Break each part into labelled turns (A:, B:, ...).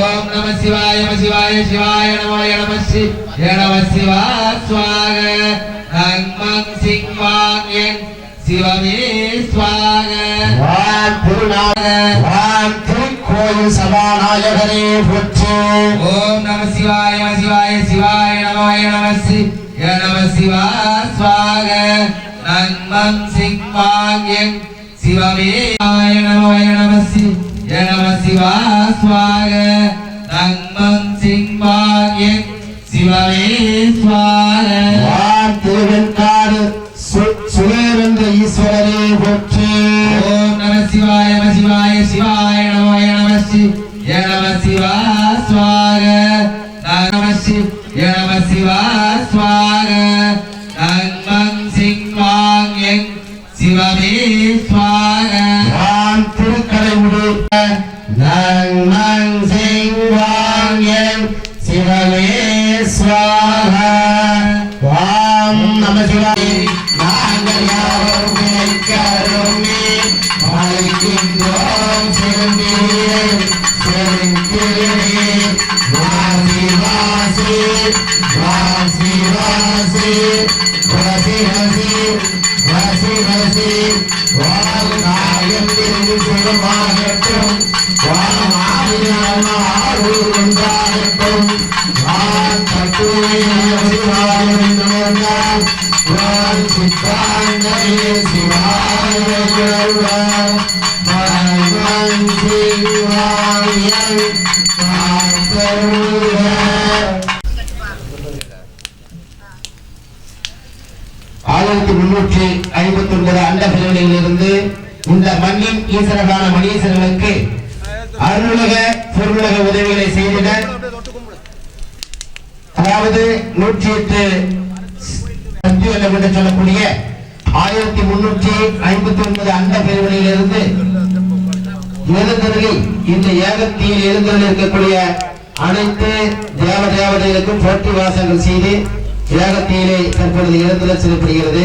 A: ஓம் நம சிவாய நம சிவாய சிவாய நமோ நம நம சிவா ஸ்வாக நன்மன் சிங் வாங் என் சிவமே ஸ்வாக
B: வான் திருநாக வான் திருக்கோயில் சபாநாயகரே போற்றி.
A: ஓம் நம சிவாய நம சிவாய சிவாய நமோ நம நம சிவா சிங் வாங் என் சிவமே. நமோ நம சி நம சிவா சுவாக தங்கமம் சிங்வாகியம் சிவவே சுவாக
B: வார் திருவெண்காடு சுரேரந்த ஈஸ்வரனே போற்றி
A: ஓம் நம சிவாய நம சிவாய சிவாய நமோ நம சிவ நம சிவா
B: மண்ணின் ஈசனகான மணீசர்களுக்கு அருளுலக பொருளுலக உதவிகளை செய்திட. அதாவது நூற்றி எட்டு சக்திவல்லம் என்று சொல்லக்கூடிய ஆயிரத்தி முன்னூற்றி ஐம்பத்தி ஒன்பது அண்ட பிரிவுகளிலிருந்து எழுந்தருளி இந்த ஏகத்தியில் எழுந்தருளி இருக்கக்கூடிய அனைத்து தேவ தேவதைகளுக்கும் போட்டி வாசங்கள் செய்து ஏகத்தியிலே தற்பொழுது எழுந்தருள செல்லப்படுகிறது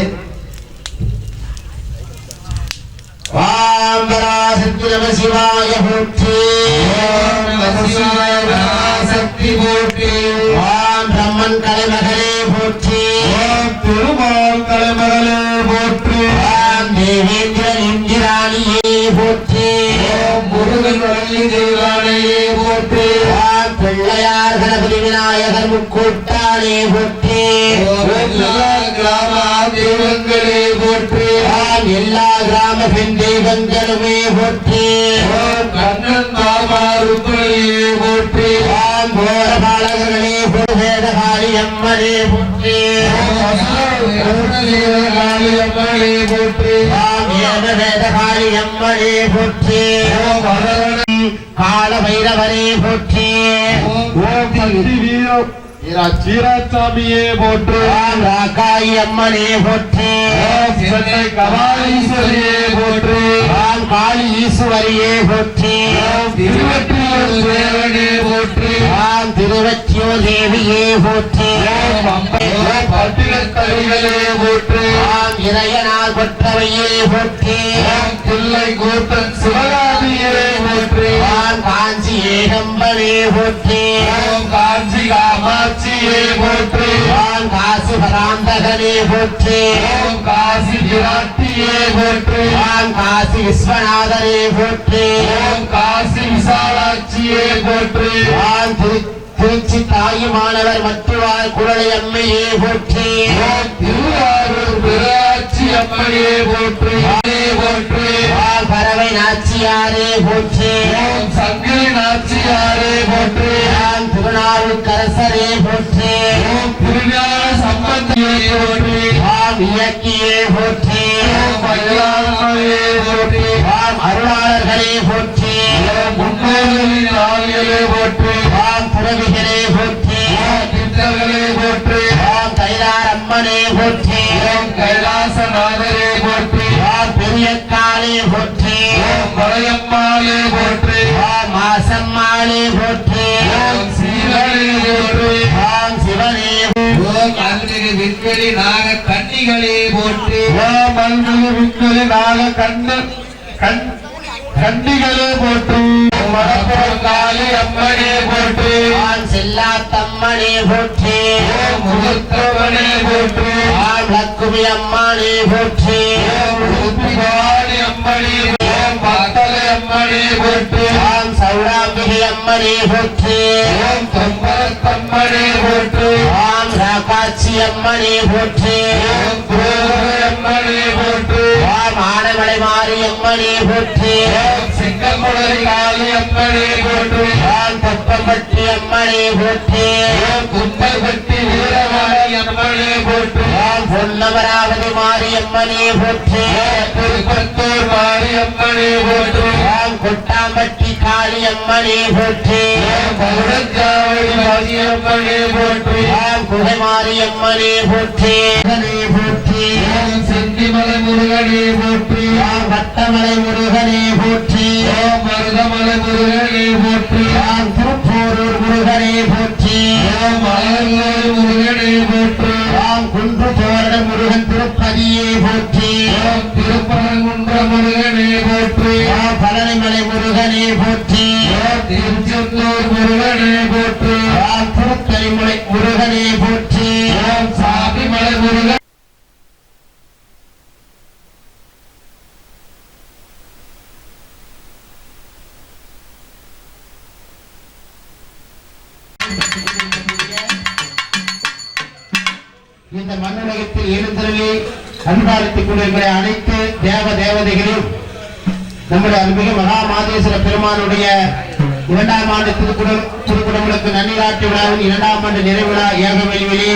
B: வாம்பராசக்தி நம சிவாய போற்றி.
A: பராசக்தி போற்றி.
B: வாம் பிரம்மன் கலைமகளே போற்றி.
A: திருமால் தலைமகளே போற்றி.
B: வாம் தேவேந்திர இந்திராணியே போற்றி.
A: முருகன் வள்ளி தெய்வானையே போற்றி.
B: வாம் பிள்ளையார் கணபதி விநாயகர் முக்கூட்டானே போற்றி
A: ஓம் எல்லா கிராம தெய்வங்களே போற்றி.
B: ஆம் எல்லா கிராம பெண் தெய்வங்களுமே போற்றி.
A: கண்ணன்
B: போர பாலகர்களே போதேதகாளி அம்மனே போற்றி. காளி அம்மனே போற்றி. கால வைரவரே போற்றி.
A: வீராசாமியே போற்று.
B: ராக்காயி அம்மனே போற்று.
A: சென்னை கபாலீஸ்வரியே போற்று.
B: ராம் காளி ஈஸ்வரியே போற்று
A: திருவற்றியூர் தேவனே போற்று.
B: ராம் திருவற்றியூர் தேவியே போற்று.
A: பட்டினத்தலைகளே போற்று.
B: ராம் இறையனால் பெற்றவையே போற்று.
A: பிள்ளை கூத்தன் சிவகாமியே போற்று.
B: ராம் காஞ்சி ஏகம்பனே போற்று.
A: காஞ்சி
B: காமாட்சி காசி பராந்தகனே போற்றி.
A: ஓம் காசி விராட்டியே போற்று.
B: வாம் காசி விஸ்வநாதனே போற்றி.
A: ஓம் காசி விசாலாட்சியே போற்று.
B: வாம் திரு திருச்சி தாயுமானவர் மற்றுவார் குழலை அம்மையே போற்றி.
A: ஓம் திருவாரூர் விராட்சி அம்மனே போற்று. போற்று
B: பறவை நாச்சியாரே போற்றி.
A: ஓம் சங்கிலி நாச்சியாரே போற்று
B: திருநாவுக்கரசரே போற்றி.
A: ஓம் திருஞான சம்பந்தியே போற்று.
B: வாம் இயக்கியே போற்றி.
A: ஓம் மயிலாளம்மையே போற்று.
B: அருளாளர்களே போற்றி.
A: ஓம் முன்னோர்களின் ஆவியலே போற்று.
B: வாம் புறவிகளே போற்றி.
A: ஓம் பித்தர்களே போற்று.
B: வாம் தைலார் அம்மனே போற்றி.
A: ஓம் கைலாசநாதரே போற்று.
B: வாம் பெரியக்காளே போற்றி.
A: ஓம் மலையம்மாளே போற்று.
B: வாம் மாசம்மாளே போற்றி.
A: ஓம் சீவனே போற்று.
B: வாம் சிவனே
A: ஓம் அருள்மிகு விண்வெளி நாக கன்னிகளே போற்று.
B: ஓம் அன்பு விண்வெளி நாக கண்ண கண் கண்டிகளே போற்றி.
A: மணப்புறங்காளி அம்மனே போற்றி.
B: ஆண் செல்லாத்தம்மனே போற்றி.
A: முகத்தவனே போற்றி.
B: ஆண் லக்குமி அம்மானே போற்றி.
A: உப்பிவாணி அம்மனே ஓம் பத்தலை அம்மனே போற்றி.
B: ஆம் சௌராம்பிகை அம்மனே போற்றி.
A: ஓம் தொம்பரத்தம்மனே போற்றி.
B: ஆம் ராக்காட்சி அம்மனே போற்றி.
A: ஓம் குரோதரை அம்மனே போற்றி.
B: ஆம் ஆனமலை மாறி அம்மனே போற்றி.
A: ஓம் சிங்கமுடை காளி அம்மனே போற்றி.
B: ஆம் தொப்பம்பட்டி அம்மனே போற்றி.
A: ஓம் கும்பகட்டி வீரவாணி அம்மனே போற்றி.
B: ஆம் பொன்னமராவதி மாறி போற்றி
A: திருப்பத்தூர் மாரி அம்மனே போற்றி
B: கொட்டாம்பட்டி காளி அம்மனே போற்றி.
A: ஓம் பவுடஞ்சாவடி மாரி அம்மனே போற்றி
B: குகை மாறி போற்றி போற்றி.
A: ஓம் செந்திமலை முருகனே போற்றி
B: வட்டமலை முருகனே போற்றி.
A: மருதமலை முருகனே போற்றி
B: முருகனே போற்றி.
A: ஓம் மலர்கோயில் முருகனே போற்றி.
B: ஆம் குன்று தோரண முருகன் திருப்பதியே போற்றி.
A: ஓம் திருப்பரங்குன்ற முருகனே போற்றி.
B: ஆம் பழனிமலை முருகனே போற்றி.
A: ஓம் திருச்செந்தூர் முருகனே போற்றி.
B: ஆம் திருத்தலிமலை முருகனே போற்றி.
A: ஓம் சாமிமலை முருகன்
B: இந்த மண்ணுலகத்தில் எழுந்தருளி அன்பாளித்துக் கொண்டிருக்கிற அனைத்து தேவ தேவதைகளும் நம்முடைய அருள்மிகு மகா மாதேஸ்வர பெருமானுடைய இரண்டாம் ஆண்டு திருக்குடம் திருக்குடங்களுக்கு நன்னிராட்டு விழாவின் இரண்டாம் ஆண்டு நிறைவிழா ஏக வெளிவெளி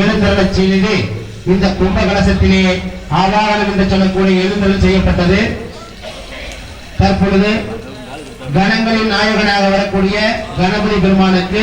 B: எழுந்தருளச் செய்தது. இந்த கும்ப கலசத்திலே ஆவாகனம் என்று சொல்லக்கூடிய எழுந்தருள் செய்யப்பட்டது. தற்பொழுது கணங்களின் நாயகனாக வரக்கூடிய கணபதி பெருமானுக்கு